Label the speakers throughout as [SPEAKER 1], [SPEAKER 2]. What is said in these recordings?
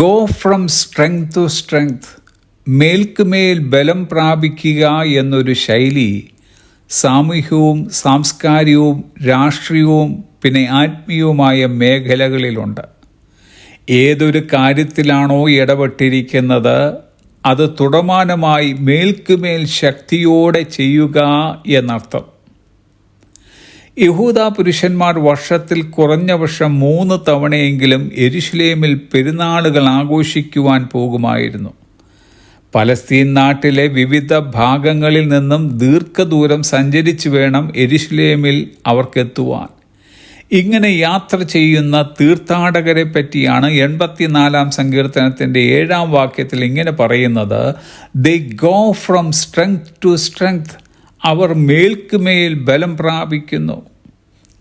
[SPEAKER 1] Go from strength to strength മേൽക്കുമേൽ ബലം പ്രാപിക്കുക എന്നൊരു ശൈലി സാമൂഹ്യവും സാംസ്കാരികവും രാഷ്ട്രീയവും പിന്നെ ആത്മീയവുമായ മേഖലകളിലുണ്ട്. ഏതൊരു കാര്യത്തിലാണോ ഇടപെട്ടിരിക്കുന്നത് അത് തുടമാനമായി മേൽക്കുമേൽ ശക്തിയോടെ ചെയ്യുക എന്നർത്ഥം. യഹൂദ പുരുഷന്മാർ വർഷത്തിൽ കുറഞ്ഞ വർഷം മൂന്ന് തവണയെങ്കിലും എരുഷലേമിൽ പെരുന്നാളുകൾ ആഘോഷിക്കുവാൻ പോകുമായിരുന്നു. പലസ്തീൻ നാട്ടിലെ വിവിധ ഭാഗങ്ങളിൽ നിന്നും ദീർഘദൂരം സഞ്ചരിച്ചു വേണം എരുഷലേമിൽ അവർക്കെത്തുവാൻ. ഇങ്ങനെ യാത്ര ചെയ്യുന്ന തീർത്ഥാടകരെ പറ്റിയാണ് എൺപത്തിനാലാം സങ്കീർത്തനത്തിന്റെ ഏഴാം വാക്യത്തിൽ ഇങ്ങനെ പറയുന്നത് the go from strength to strength അവർ മേൽക്കുമേൽ ബലം പ്രാപിക്കുന്നു.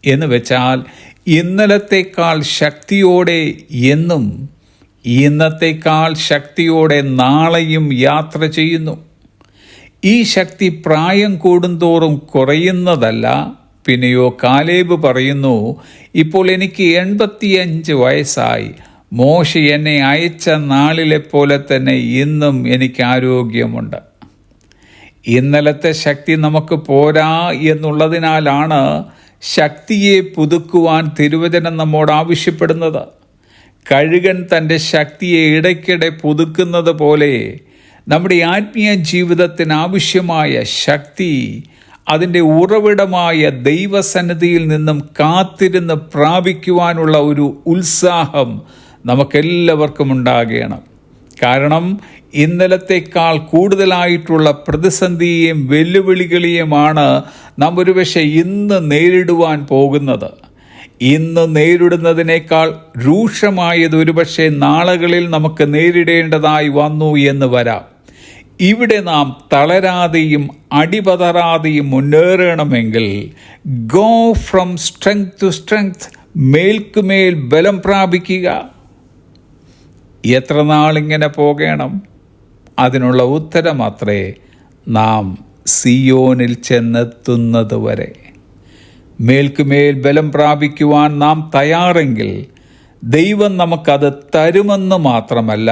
[SPEAKER 1] എന്ന് വെച്ചാൽ ഇന്നലത്തേക്കാൾ ശക്തിയോടെ എന്നും ഇന്നത്തേക്കാൾ ശക്തിയോടെ നാളെയും യാത്ര ചെയ്യുന്നു. ഈ ശക്തി പ്രായം കൂടുന്തോറും കുറയുന്നതല്ല. പിന്നെയോ കാലേബ് പറയുന്നു ഇപ്പോൾ എനിക്ക് എൺപത്തിയഞ്ച് വയസ്സായി. മോശ എന്നെ അയച്ച നാളിലെ പോലെ തന്നെ ഇന്നും എനിക്ക് ആരോഗ്യമുണ്ട്. ഇന്നലത്തെ ശക്തി നമുക്ക് പോരാ എന്നുള്ളതിനാലാണ് ശക്തിയെ പുതുക്കുവാൻ തിരുവചനം നമ്മോട് ആവശ്യപ്പെടുന്നത്. കഴുകൻ തന്റെ ശക്തിയെ ഇടയ്ക്കിടെ പുതുക്കുന്നത് പോലെ നമ്മുടെ ആത്മീയ ജീവിതത്തിന് ആവശ്യമായ ശക്തി അതിന്റെ ഉറവിടമായ ദൈവസന്നിധിയിൽ നിന്നും കാത്തിരുന്ന് പ്രാപിക്കുവാനുള്ള ഒരു ഉത്സാഹം നമുക്കെല്ലാവർക്കും ഉണ്ടാകണം. കാരണം ഇന്നലത്തേക്കാൾ കൂടുതലായിട്ടുള്ള പ്രതിസന്ധിയെയും വെല്ലുവിളികളെയുമാണ് നാം ഒരുപക്ഷെ ഇന്ന് നേരിടുവാൻ പോകുന്നത്. ഇന്ന് നേരിടുന്നതിനേക്കാൾ രൂക്ഷമായത് ഒരുപക്ഷെ നാളുകളിൽ നമുക്ക് നേരിടേണ്ടതായി വന്നു എന്ന് വരാം. ഇവിടെ നാം തളരാതെയും അടിപതറാതെയും മുന്നേറണമെങ്കിൽ go from strength to strength മേൽക്കുമേൽ ബലം പ്രാപിക്കുക. എത്ര നാളിങ്ങനെ പോകണം? അതിനുള്ള ഉത്തരമത്രേ നാം സിയോനിൽ ചെന്നെത്തുന്നത് വരെ മേൽക്കുമേൽ ബലം പ്രാപിക്കുവാൻ നാം തയ്യാറെങ്കിൽ ദൈവം നമുക്കത് തരുമെന്ന് മാത്രമല്ല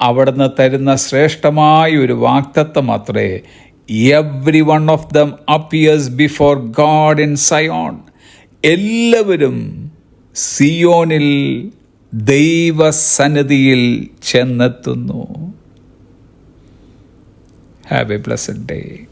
[SPEAKER 1] അവിടുന്ന് തരുന്ന ശ്രേഷ്ഠമായ ഒരു വാക്തത്വം അത്രേ. Every one of them appears before God in Zion എല്ലാവരും സിയോനിൽ ദൈവസന്നിധിയിൽ ചെന്നെത്തുന്നു. Have a blessed day